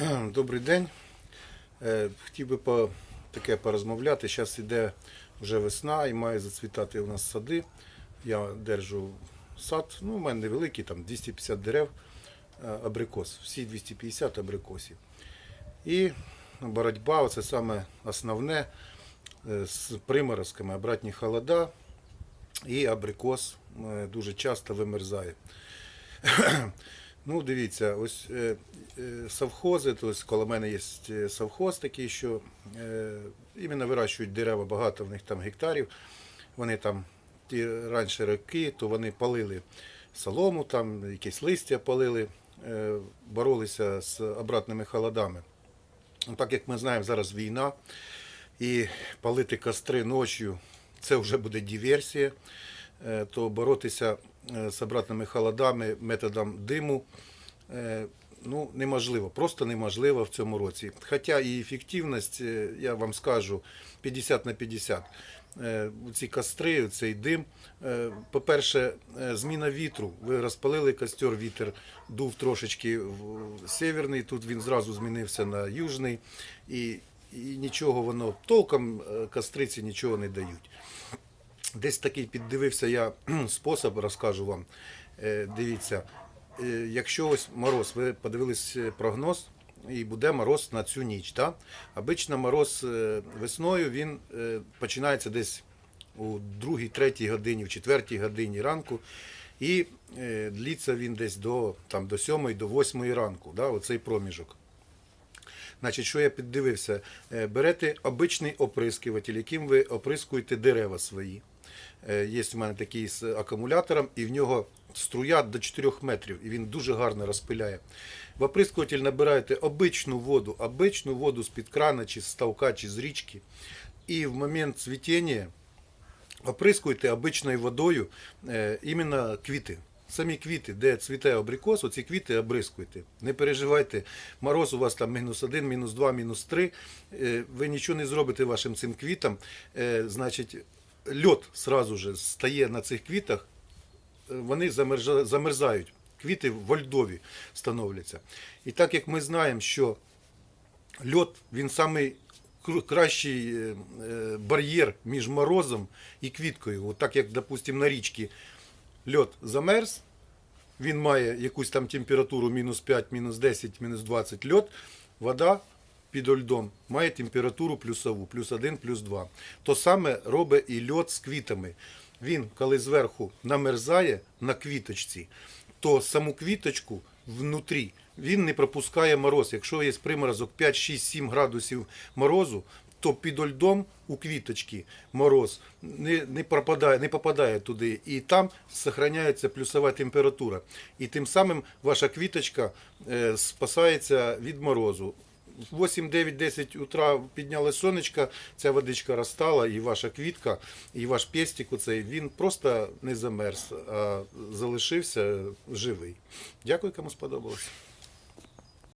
Добрий день. Е, Хотів би по, таке порозмовляти. Зараз йде вже весна і має зацвітати у нас сади. Я держу сад, ну, у мене невеликий, там 250 дерев, е, абрикос, всі 250 абрикосів. І боротьба, це саме основне е, з приморозками, обратні холода, і абрикос дуже часто вимерзає. Ну, дивіться, ось е, е, совхози, то есть, коло мене є е, совхоз такий, що е, іменно вирощують дерева, багато в них там гектарів. Вони там ті раніше роки, то вони палили солому, там якесь листя палили, е, боролися з обратними холодами. Ну, Так як ми знаємо, зараз війна, і палити костри ночі це вже буде диверсія, Е, то боротися з обратними холодами методом диму е, ну, неможливо, просто неможливо в цьому році. Хоча і ефективність, е, я вам скажу, 50 на 50. Е, Ці костри, цей дим. е, По-перше, е, зміна вітру. Ви розпалили костер, вітер дув трошечки в северний, тут він зразу змінився на южний. І, і нічого воно толком е, костриці нічого не дають. Десь такий піддивився я спосіб, розкажу вам. Е, Дивіться, е, якщо ось мороз, ви подивились е, прогноз, і буде мороз на цю ніч. Так? Обично мороз весною він починається десь у 2-3 годині, в 4 годині ранку. І длиться він десь до, там, до 7 до 8 ранку, да, оцей проміжок. Значить, що я піддивився? Берете обичний оприскуватель, яким ви оприскуєте дерева свої. Е, Є у мене такий з акумулятором, і в нього струя до 4 метрів, і він дуже гарно розпиляє. В оприскуватель набираєте обичну воду, обичну воду з-під крана, чи з ставка, чи з річки. І в момент цвітіння оприскуйте обичною водою е, іменно квіти. Самі квіти, де цвіте абрикос, оці квіти обрискуйте. Не переживайте, мороз у вас там мінус один, мінус два, мінус три. Е, Ви нічого не зробите вашим цим квітам. Значить, льот сразу же стає на цих квітах, е, вони замерзають. Квіти во льдові становляться. І так як ми знаємо, що льот він самий кращий е, е, бар'єр між морозом і квіткою. От так як, допустимо, на річці льот замерз, він має якусь там температуру мінус 5, мінус 10, мінус 20 льот, вода під льдом має температуру плюсову, плюс 1, плюс 2. То саме робить і льот з квітами. Він, коли зверху намерзає на квіточці, то саму квіточку внутрі він не пропускає мороз. Якщо є приморозок 5, 6, 7 градусів морозу, то під льдом у квіточки мороз не, не, пропадає, не попадає туди, і там зберігається плюсова температура. І тим самим ваша квіточка е, спасається від морозу. В 8, 9, 10 утра піднялось сонечко, ця водичка розтала, і ваша квітка, і ваш пестик оцей, він просто не замерз, а залишився живий. Дякую, кому сподобалось.